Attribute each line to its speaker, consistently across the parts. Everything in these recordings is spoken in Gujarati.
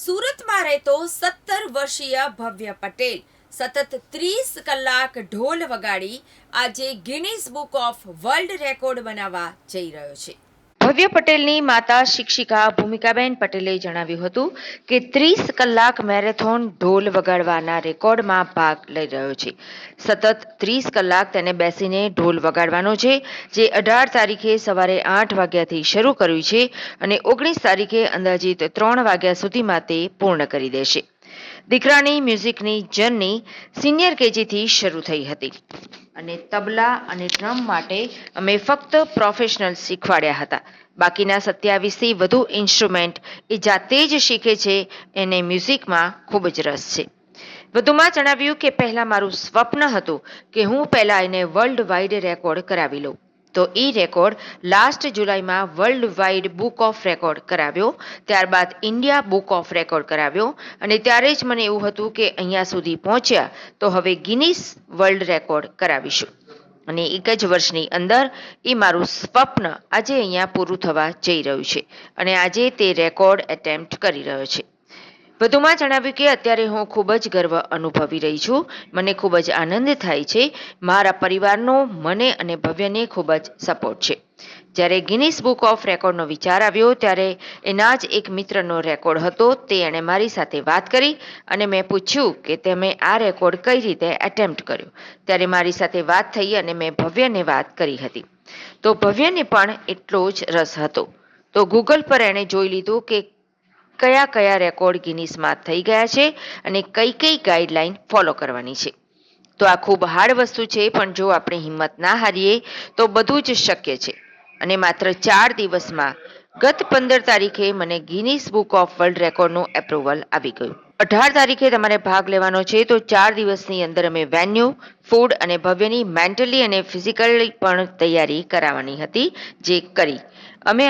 Speaker 1: સુરતમાં રહેતો સત્તર વર્ષીય ભવ્ય પટેલ સતત ત્રીસ કલાક ઢોલ વગાડી આજે Guinness book of world record બનાવવા જઈ રહ્યો છે. ભવ્ય પટેલની માતા શિક્ષિકા ભૂમિકાબેન પટેલે જણાવ્યું હતું કે ત્રીસ કલાક મેરેથોન ઢોલ વગાડવાના રેકોર્ડમાં ભાગ લઈ રહ્યો છે. સતત ત્રીસ કલાક તેને બેસીને ઢોલ વગાડવાનો છે, જે અઢાર તારીખે સવારે આઠ વાગ્યાથી શરૂ કર્યું છે અને ઓગણીસ તારીખે અંદાજિત ત્રણ વાગ્યા સુધીમાં તે પૂર્ણ કરી દેશે. દીકરાની મ્યુઝિકની જર્ની સિનિયર કેજીથી શરૂ થઈ હતી. અને તબલા અને ડ્રમ માટે અમે ફક્ત પ્રોફેશનલ શીખવાડ્યા હતા. બાકીના સત્યાવીસથી વધુ ઇન્સ્ટ્રુમેન્ટ એ જાતે જ શીખે છે, એને મ્યુઝિકમાં ખૂબ જ રસ છે. વધુમાં જણાવ્યું કે પહેલા મારું સ્વપ્ન હતું કે હું પહેલા એને વર્લ્ડ વાઇડ રેકોર્ડ કરાવી લઉં. તો એ રેકોર્ડ લાસ્ટ જુલાઈમાં world wide book of record કરાવ્યો. ત્યારબાદ ઇન્ડિયા બુક ઓફ રેકોર્ડ કરાવ્યો. અને ત્યારે જ મને એવું હતું કે અહીંયા સુધી પહોંચ્યા તો હવે ગિનિસ વર્લ્ડ રેકોર્ડ કરાવીશું. અને એક જ વર્ષની અંદર એ મારું સ્વપ્ન આજે અહીંયા પૂરું થવા જઈ રહ્યું છે. અને આજે તે રેકોર્ડ એટેમ્પ્ટ કરી રહ્યો છે. વધુમાં જણાવ્યું કે અત્યારે હું ખૂબ જ ગર્વ અનુભવી રહી છું. મને ખૂબ જ આનંદ થાય છે. મારા પરિવારનો મને અને ભવ્યને ખૂબ જ સપોર્ટ છે. જ્યારે ગિનીસ બુક ઓફ રેકોર્ડનો વિચાર આવ્યો ત્યારે એના જ એક મિત્રનો રેકોર્ડ હતો. તે એણે મારી સાથે વાત કરી અને મેં પૂછ્યું કે તમે આ રેકોર્ડ કઈ રીતે એટેમ્પ્ટ કર્યો. ત્યારે મારી સાથે વાત થઈ અને મેં ભવ્યને વાત કરી હતી. તો ભવ્યને પણ એટલો જ રસ હતો. તો ગૂગલ પર એણે જોઈ લીધું કે કયા કયા રેકોર્ડ ગિનિસમાં થઈ ગયા છે અને કઈ કઈ ગાઈડલાઈન ફોલો કરવાની છે. તો આ ખૂબ હાર્ડ વસ્તુ છે, પણ જો આપણે હિંમત ના હારીએ, તો બધું જ શક્ય છે. અને માત્ર ચાર દિવસમાં ગત પંદર તારીખે મને ગિનીસ બુક ઓફ વર્લ્ડ રેકોર્ડનું એપ્રુવલ આવી ગયું. અઢાર તારીખે તમારે ભાગ લેવાનો છે, તો ચાર દિવસની અંદર અમે વેન્યુ, ફૂડ અને ભવ્યની મેન્ટલી અને ફિઝિકલી પણ તૈયારી કરાવવાની હતી, જે કરી. અમે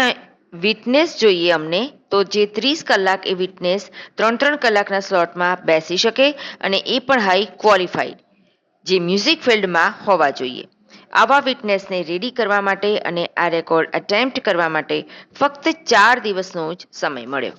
Speaker 1: વિટનેસ જોઈએ અમને, તો જે ત્રીસ કલાક એ વિટનેસ ત્રણ ત્રણ કલાકના સ્લોટમાં બેસી શકે અને એ પણ હાઈ ક્વોલિફાઈડ જે મ્યુઝિક ફિલ્ડમાં હોવા જોઈએ. આવા વિટનેસને રેડી કરવા માટે અને આ રેકોર્ડ અટેમ્પ્ટ કરવા માટે ફક્ત ચાર દિવસનો જ સમય મળ્યો.